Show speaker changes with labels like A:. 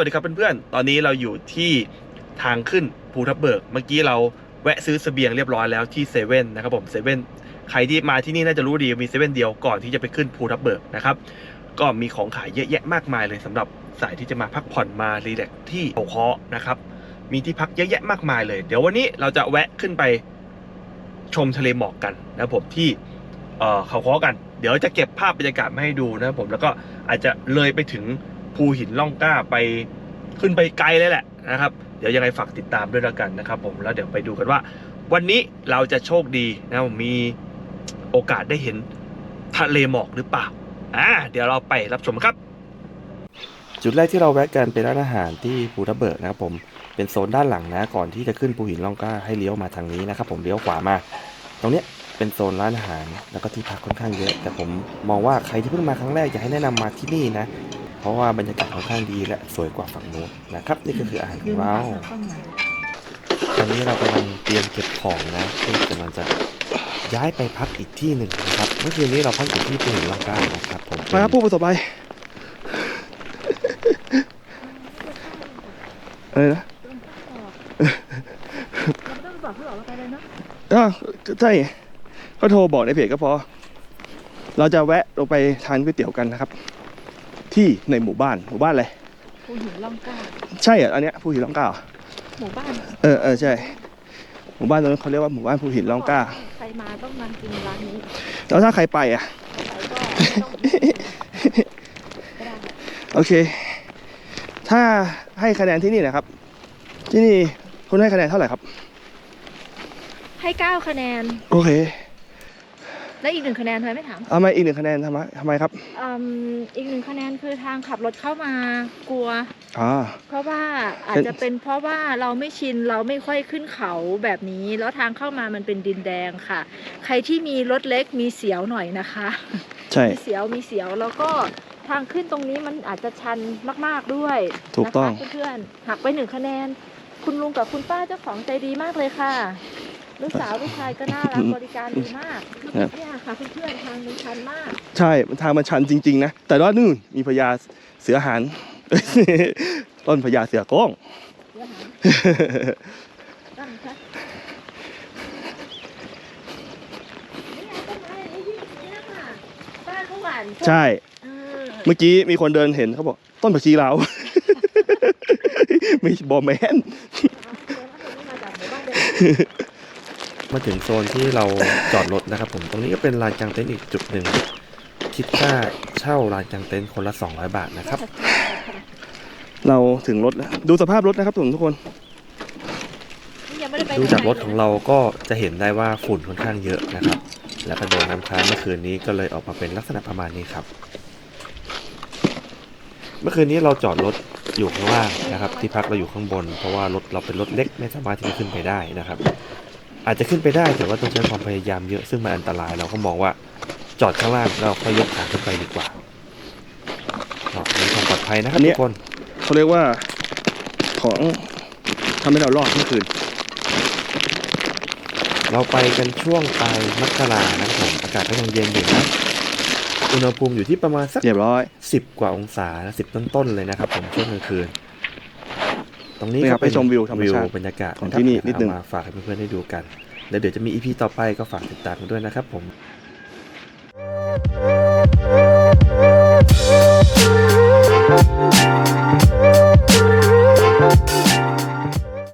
A: วัสดีครับเพื่อนๆ ตอนนี้เราอยู่ที่ทางขึ้นภูทับเบิก เมื่อกี้เราแวะซื้อเสบียงเรียบร้อยแล้วที่เซเว่นนะครับผมเซเว่นใครที่มาที่นี่น่าจะรู้ดีมีเซเว่นเดียวก่อนที่จะไปขึ้นภูทับเบิกนะครับ ก็มีของขายเยอะแยะมากมายเลยสำหรับสายที่จะมาพักผ่อนมารีแลกซ์ที่เขาเคาะนะครับ มีที่พักเยอะแยะมากมายเลย เดี๋ยววันนี้เราจะแวะขึ้นไปชมทะเลหมอกกันนะครับผมที่เขาเคาะกัน เดี๋ยวจะเก็บภาพบรรยากาศมาให้ดูนะครับผมแล้วก็อาจจะเลยไปถึงภูหินล่องกล้าไป ขึ้นไปไกลเลยแหละนะครับ เดี๋ยวยังไงฝากติดตามด้วยแล้วกันนะครับ ผมแล้วเดี๋ยวไปดูกันว่า วันนี้เราจะโชคดีนะผมมีโอกาสได้เห็นทะเลหมอกหรือเปล่าอ่าเดี๋ยวเราไปรับชมครับ จุดแรกที่เราแวะกันเป็นร้านอาหารที่ภูทับเบิกนะครับผมเป็นโซนด้านหลังนะก่อนที่จะขึ้นภูหินล่องกล้าให้เลี้ยวมาทางนี้นะครับ ผมเลี้ยวขวามา ตรงเนี้ยเป็นโซนร้านอาหารแล้วก็ที่พักค่อนข้างเยอะ แต่ผมมองว่าใครที่เพิ่งมาครั้งแรกอยากให้แนะนำมาที่นี่นะ เพราะว่าบรรยากาศค่อนข้างดีและสวยกว่าฝั่งนู้นนะครับ นี่ก็คืออาหารของเราตอนนี้เรากำลังเตรียมเก็บของนะซึ่งกำลังจะย้ายไปพักอีกที่หนึ่งนะครับ เมื่อคืนนี้เราพักอยู่ที่ภูหินล่องกล้านะครับผม
B: มาครับผู้ประสบภัยอะไรนะ
C: ต้องบอกเขาหรอกว่าไปเลยเนาะ
B: อ่าใช่ก็โทรบอกในเพจก็พอ เราจะแวะลงไปทานก๋วยเตี๋ยวกันนะครับ ที่ในหมู่บ้านหมู่บ้านอะไร
C: ภูหินล่องกล้า
B: ใช่เหรออันเนี้ยภูหินล่องกล้าเหรอ
C: หมู่บ้าน
B: เออเออใช่ หมู่บ้านตรงนั้นเขาเรียกว่าหมู่บ้านภูหินล่องกล้า
C: ใครมาต้องมากินร้านนี้
B: แล้วถ้าใครไปอะ
C: ใครก็ต้องก็ได้
B: โอเค ถ้าให้คะแนนที่นี่นะครับ ที่นี่คุณให้คะแนนเท่าไหร่ครับ
C: ให้เก้าคะแนน
B: โอเค
C: และอีกหนึ่งคะแนนทำไมไม่ถาม
B: เอามาอีกหนึ่งคะแนนทำไมทำไมครับ
C: อืมอีกหนึ่งคะแนนคือทางขับรถเข้ามากลัว
B: อ่า
C: เพราะว่าอาจจะเป็นเพราะว่าเราไม่ชินเราไม่ค่อยขึ้นเขาแบบนี้ แล้วทางเข้ามามันเป็นดินแดงค่ะ ใครที่มีรถเล็กมีเสียวหน่อยนะคะ
B: ใช่
C: มีเสียวมีเสียวแล้วก็ทางขึ้นตรงนี้มันอาจจะชันมาก ๆด้วย
B: ถูกต้อง
C: นะคะเพื่อนๆหักไปหนึ่งคะแนน คุณลุงกับคุณป้าเจ้าของใจดีมากเลยค่ะ ลูกสาวลูกชายก็น่ารักบริการดีมาก
B: ครับ
C: เนี่ยค่ะเพื่อนๆทางมันชันมาก
B: ใช่มันทางมันชันจริง ๆ นะ แต่ว่านู่นมีพญาเสือหานต้นพญาเสือโก้ง
C: เดี๋ยวหาตั้งค่ะนี่ไงต้นไม้นี่นี่ค่ะบ้านเขาหวาน
B: ใช่
C: เออ
B: เมื่อกี้มีคนเดินเห็นเขาบอก ต้นผักชีลาวไม่บอแมน
C: มาจากหมู่บ้านเดียวกัน
A: มาถึงโซนที่เราจอดรถนะครับ ผมตรงนี้ก็เป็นลานกางเต็นท์อีกจุดหนึ่งคิดค่าเช่าลานกางเต็นท์คนละ 200 บาทนะครับ
B: เราถึงรถแล้วดูสภาพรถนะครับทุกคน
C: ยังไม่ได้ไป
A: ดูจากรถของเราก็จะเห็นได้ว่าฝุ่นค่อนข้างเยอะนะครับ แล้วก็โดนน้ำค้างเมื่อคืนนี้ก็เลยออกมาเป็นลักษณะประมาณนี้ครับ เมื่อคืนนี้เราจอดรถอยู่ข้างล่างนะครับ ที่พักเราอยู่ข้างบน เพราะว่ารถเราเป็นรถเล็กไม่สามารถที่จะขึ้นไปได้นะครับ อาจจะขึ้นไปได้แต่ว่าต้องใช้ความพยายามเยอะซึ่งมันอันตรายเราก็มองว่าจอดข้างล่างแล้วค่อยยกขาขึ้นไปดีกว่าครับมีความปลอดภัยนะครับ
B: อันเนี้
A: ทุ
B: ย
A: กคน
B: เขาเรียกว่าของทำให้เรารอดเมื่อคืน
A: เราไปกันช่วงปลายมกรานะครับผมอากาศก็ยังเย็นอยู่นะอุณหภูมิอยู่ที่ประมาณสัก
B: เรียบร้อย
A: สิบกว่าองศาสิบต้นๆเลยนะครับผมช่วงกลางคืน ตรงนี้
B: นี่ครับ
A: ก็เป็น
B: ไปชมวิวธรรม
A: วิว
B: ชาติ
A: บรรยากาศ
B: ของะ
A: ครับ
B: ที่นี่นิดนึง
A: เอามาฝากให้เพื่อนๆได้ดูกัน แล้วเดี๋ยวจะมีอีพีต่อไปก็ฝากติดตามกันด้วยนะครับผม
C: เ